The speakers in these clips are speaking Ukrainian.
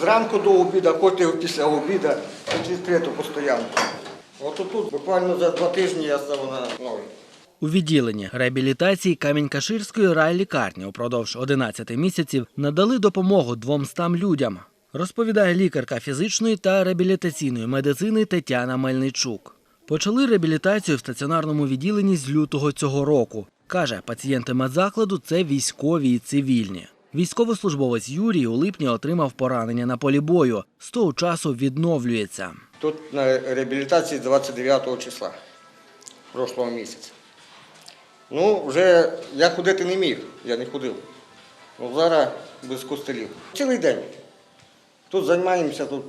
Зранку до обіду, потім після обіду, тут відкрито постійно. От тут буквально за два тижні я став на ноги. У відділенні реабілітації Камінь-Каширської райлікарні упродовж 11 місяців надали допомогу 200 людям, розповідає лікарка фізичної та реабілітаційної медицини Тетяна Мельничук. Почали реабілітацію в стаціонарному відділенні з лютого цього року. Каже, пацієнти медзакладу це військові і цивільні. Військовослужбовець Юрій у липні отримав поранення на полі бою. З того часу відновлюється. Тут на реабілітації 29 числа прошлого місяця. Ну, вже я ходити не міг, я не ходив. Ну, зараз без костелів. Цілий день. Тут займаємося, тут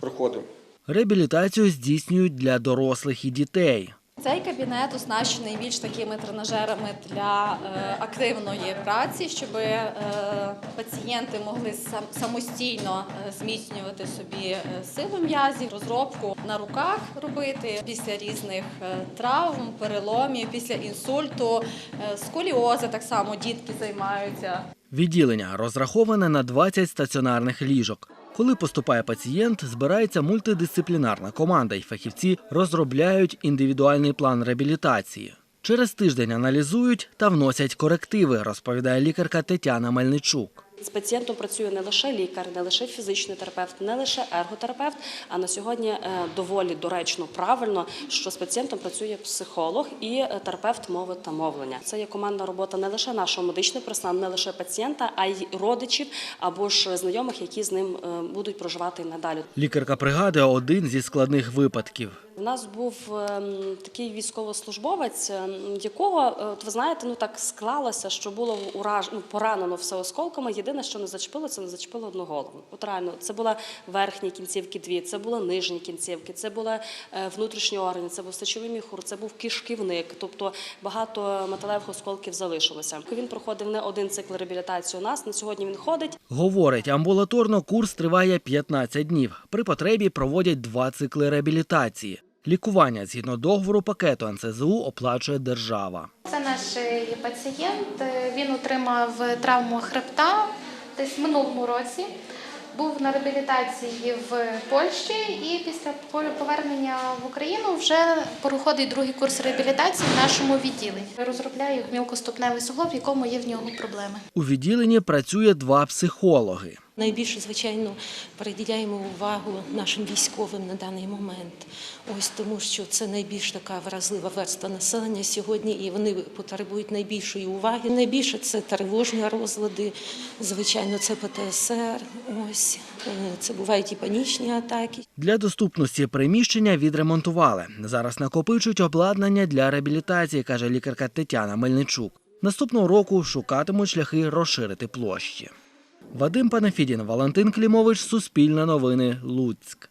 проходимо. Реабілітацію здійснюють для дорослих і дітей. Цей кабінет оснащений більш такими тренажерами для е, активної праці, щоб е, пацієнти могли самостійно е, зміцнювати собі силу м'язів, розробку на руках робити після різних травм, переломів, після інсульту, сколіози так само дітки займаються. Відділення розраховане на 20 стаціонарних ліжок. Коли поступає пацієнт, збирається мультидисциплінарна команда, і фахівці розробляють індивідуальний план реабілітації. Через тиждень аналізують та вносять корективи, розповідає лікарка Тетяна Мельничук. З пацієнтом працює не лише лікар, не лише фізичний терапевт, не лише ерготерапевт, а на сьогодні е, доволі доречно, правильно, що з пацієнтом працює психолог і е, терапевт мови та мовлення. Це є командна робота не лише нашого медичного персоналу, не лише пацієнта, а й родичів або ж знайомих, які з ним е, будуть проживати надалі. Лікарка пригадує один зі складних випадків. У нас був ем, такий військовослужбовець, ем, якого, е, от ви знаєте, ну так склалося, що було ураж... ну, поранено все осколками. Єдине, що не зачепило, це не зачепило одну голову. От реально, це була верхні кінцівки дві, це були нижні кінцівки, це були е, внутрішні органи, це був сечовий міхур, це був кишківник. Тобто багато металевих осколків залишилося. Він проходив не один цикл реабілітації у нас. На сьогодні він ходить. Говорить, амбулаторно курс триває 15 днів. При потребі проводять два цикли реабілітації. Лікування згідно договору пакету НСЗУ оплачує держава. Це наш е, пацієнт. Е, Він отримав травму хребта десь в минулому році. Був на реабілітації в Польщі і після повернення в Україну вже проходить другий курс реабілітації в нашому відділенні. Розробляю мілкоступневий суглоб, в якому є в нього проблеми. У відділенні працює два психологи. Найбільше, звичайно, приділяємо увагу нашим військовим на даний момент. Ось тому, що це найбільш така вразлива верства населення сьогодні, і вони потребують найбільшої уваги. Найбільше це тривожні розлади, звичайно, це ПТСР. Ось е, це бувають і панічні атаки. Для доступності приміщення відремонтували. Зараз накопичують обладнання для реабілітації, каже лікарка Тетяна Мельничук. Наступного року шукатимуть шляхи розширити площі. Вадим Панафідін, Валентин Клімович, Суспільне новини, Луцьк.